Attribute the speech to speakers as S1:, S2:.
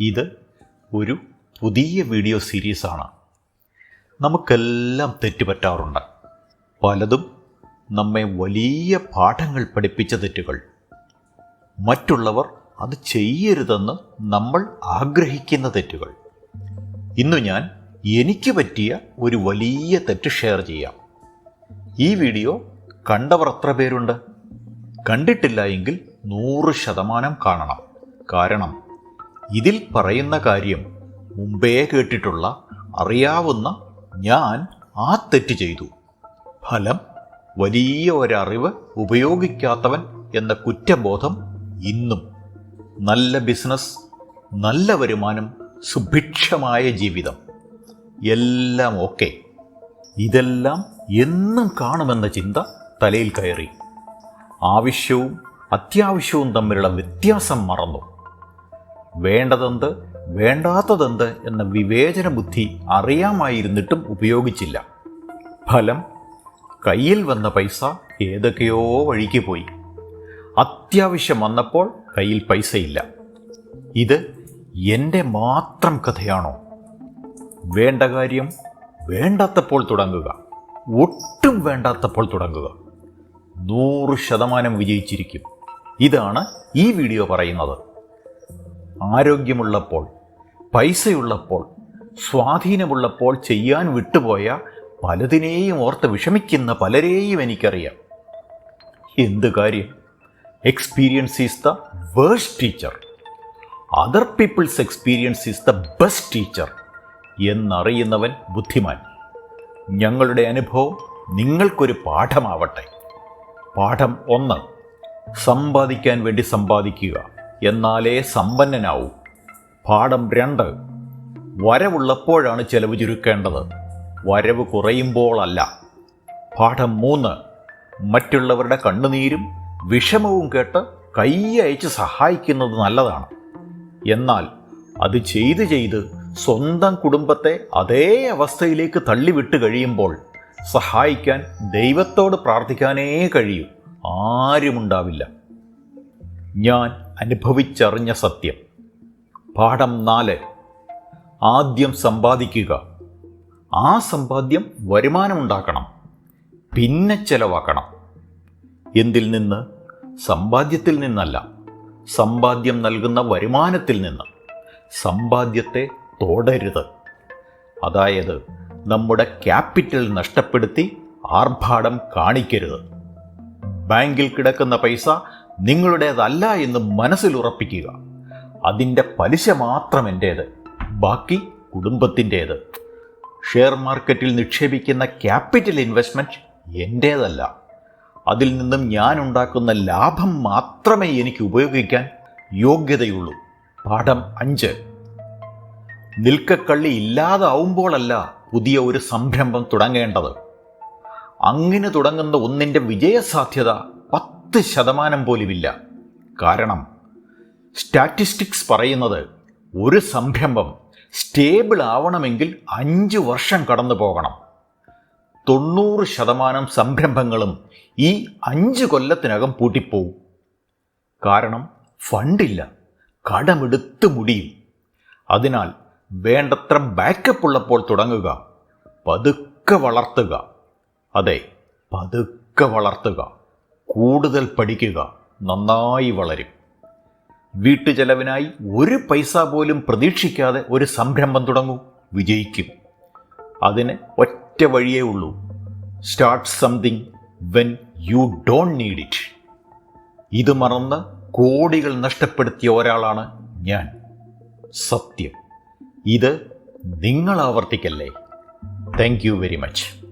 S1: ഇത് ഒരു പുതിയ വീഡിയോ സീരീസാണ്. നമുക്കെല്ലാം തെറ്റുപറ്റാറുണ്ട്. പലതും നമ്മെ വലിയ പാഠങ്ങൾ പഠിപ്പിച്ച തെറ്റുകൾ. മറ്റുള്ളവർ അത് ചെയ്യരുതെന്ന് നമ്മൾ ആഗ്രഹിക്കുന്ന തെറ്റുകൾ. ഇന്നു ഞാൻ എനിക്ക് പറ്റിയ ഒരു വലിയ തെറ്റ് ഷെയർ ചെയ്യാം. ഈ വീഡിയോ കണ്ടവർ എത്ര പേരുണ്ട്? കണ്ടിട്ടില്ല എങ്കിൽ നൂറ് ശതമാനം കാണണം. കാരണം ഇതിൽ പറയുന്ന കാര്യം മുമ്പേ കേട്ടിട്ടുള്ള അറിയാവുന്ന ഞാൻ ആ തെറ്റ് ചെയ്തു. ഫലം വലിയ ഒരറിവ് ഉപയോഗിക്കാത്തവൻ എന്ന കുറ്റബോധം ഇന്നും നല്ല ബിസിനസ് നല്ല വരുമാനം സുഭിക്ഷമായ ജീവിതം എല്ലാം ഓക്കെ. ഇതെല്ലാം എന്നും കാണുമെന്ന ചിന്ത തലയിൽ കയറി. ആവശ്യവും അത്യാവശ്യവും തമ്മിലുള്ള വ്യത്യാസം മറന്നു. വേണ്ടതെന്ത് വേണ്ടാത്തതെന്ത് എന്ന വിവേചന ബുദ്ധി അറിയാമായിരുന്നിട്ടും ഉപയോഗിച്ചില്ല. ഫലം കയ്യിൽ വന്ന പൈസ ഏതൊക്കെയോ വഴിക്ക് പോയി. അത്യാവശ്യം വന്നപ്പോൾ കയ്യിൽ പൈസയില്ല. ഇത് എന്റെ മാത്രം കഥയാണോ? വേണ്ട കാര്യം വേണ്ടാത്തപ്പോൾ തുടങ്ങുക. ഒട്ടും വേണ്ടാത്തപ്പോൾ തുടങ്ങുക. നൂറ് ശതമാനം വിജയിച്ചിരിക്കും. ഇതാണ് ഈ വീഡിയോ പറയുന്നത്. ആരോഗ്യമുള്ളപ്പോൾ പൈസയുള്ളപ്പോൾ സ്വാധീനമുള്ളപ്പോൾ ചെയ്യാൻ വിട്ടുപോയ പലതിനെയും ഓർത്ത് വിഷമിക്കുന്ന പലരെയും എനിക്കറിയാം. എന്ത് കാര്യം? Experience is the worst teacher other peoples experience is the best teacher എന്നറിയുന്നവൻ ബുദ്ധിമാൻ. ഞങ്ങളുടെ അനുഭവം നിങ്ങൾക്കൊരു പാഠമാവട്ടെ. പാഠം ഒന്ന് സമ്പാദിക്കാൻ വേണ്ടി സമ്പാദിക്കുക. എന്നാലേ സമ്പന്നനാവൂ. പാഠം രണ്ട്. വരവുള്ളപ്പോഴാണ് ചെലവ് ചുരുക്കേണ്ടത്. വരവ് കുറയുമ്പോഴല്ല പാഠം മൂന്ന്. മറ്റുള്ളവരുടെ കണ്ണുനീരും വിഷമവും കേട്ട് കൈ അയച്ച് സഹായിക്കുന്നത് നല്ലതാണ്. എന്നാൽ അത് ചെയ്ത് ചെയ്ത് സ്വന്തം കുടുംബത്തെ അതേ അവസ്ഥയിലേക്ക് തള്ളിവിട്ട് കഴിയുമ്പോൾ സഹായിക്കാൻ ദൈവത്തോട് പ്രാർത്ഥിക്കാനേ കഴിയൂ. ആരുമുണ്ടാവില്ല. ഞാൻ അനുഭവിച്ചറിഞ്ഞ സത്യം. പാഠം നാല്. ആദ്യം സമ്പാദിക്കുക. ആ സമ്പാദ്യം വരുമാനമുണ്ടാക്കണം. പിന്നെ ചെലവാക്കണം. എന്തിൽ നിന്ന്? സമ്പാദ്യത്തിൽ നിന്നല്ല. സമ്പാദ്യം നൽകുന്ന വരുമാനത്തിൽ നിന്ന്. സമ്പാദ്യത്തെ തോടരുത്. അതായത് നമ്മുടെ ക്യാപിറ്റൽ നഷ്ടപ്പെടുത്തി ആർഭാടം കാണിക്കരുത്. ബാങ്കിൽ കിടക്കുന്ന പൈസ നിങ്ങളുടേതല്ല എന്ന് മനസ്സിൽ ഉറപ്പിക്കുക അതിന്റെ പലിശ മാത്രം എന്റേത്. ബാക്കി കുടുംബത്തിന്റേത്. ഷെയർ മാർക്കറ്റിൽ നിക്ഷേപിക്കുന്ന ക്യാപിറ്റൽ ഇൻവെസ്റ്റ്മെന്റ് എന്റേതല്ല. അതിൽ നിന്നും ഞാൻ ഉണ്ടാക്കുന്ന ലാഭം മാത്രമേ എനിക്ക് ഉപയോഗിക്കാൻ യോഗ്യതയുള്ളൂ. പാഠം അഞ്ച്. നിൽക്കക്കള്ളി ഇല്ലാതാവുമ്പോഴല്ല പുതിയ ഒരു സംരംഭം തുടങ്ങേണ്ടത്. അങ്ങനെ തുടങ്ങുന്ന ഒന്നിന്റെ വിജയസാധ്യത പത്ത് ശതമാനം പോലുമില്ല. കാരണം സ്റ്റാറ്റിസ്റ്റിക്സ് പറയുന്നത് ഒരു സംരംഭം സ്റ്റേബിൾ ആവണമെങ്കിൽ അഞ്ച് വർഷം കടന്നു പോകണം. തൊണ്ണൂറ് ശതമാനം സംരംഭങ്ങളും ഈ അഞ്ച് കൊല്ലത്തിനകം പൂട്ടിപ്പോവും. കാരണം ഫണ്ടില്ല കടമെടുത്ത് മുടിയും. അതിനാൽ വേണ്ടത്ര ബാക്കപ്പ് ഉള്ളപ്പോൾ തുടങ്ങുക പതുക്കെ വളർത്തുക. അതെ പതുക്കെ വളർത്തുക. കൂടുതൽ പഠിക്കുക നന്നായി വളരും. വീട്ടു ചെലവിനായി ഒരു പൈസ പോലും പ്രതീക്ഷിക്കാതെ ഒരു സംരംഭം തുടങ്ങൂ. വിജയിക്കും. അതിന് ഒറ്റ വഴിയേ ഉള്ളൂ. Start something when you don't need it ഇത് മറന്ന് കോടികൾ നഷ്ടപ്പെടുത്തിയ ഒരാളാണ് ഞാൻ. സത്യം. ഇത് നിങ്ങൾ ആവർത്തിക്കല്ലേ താങ്ക് യു വെരി മച്ച്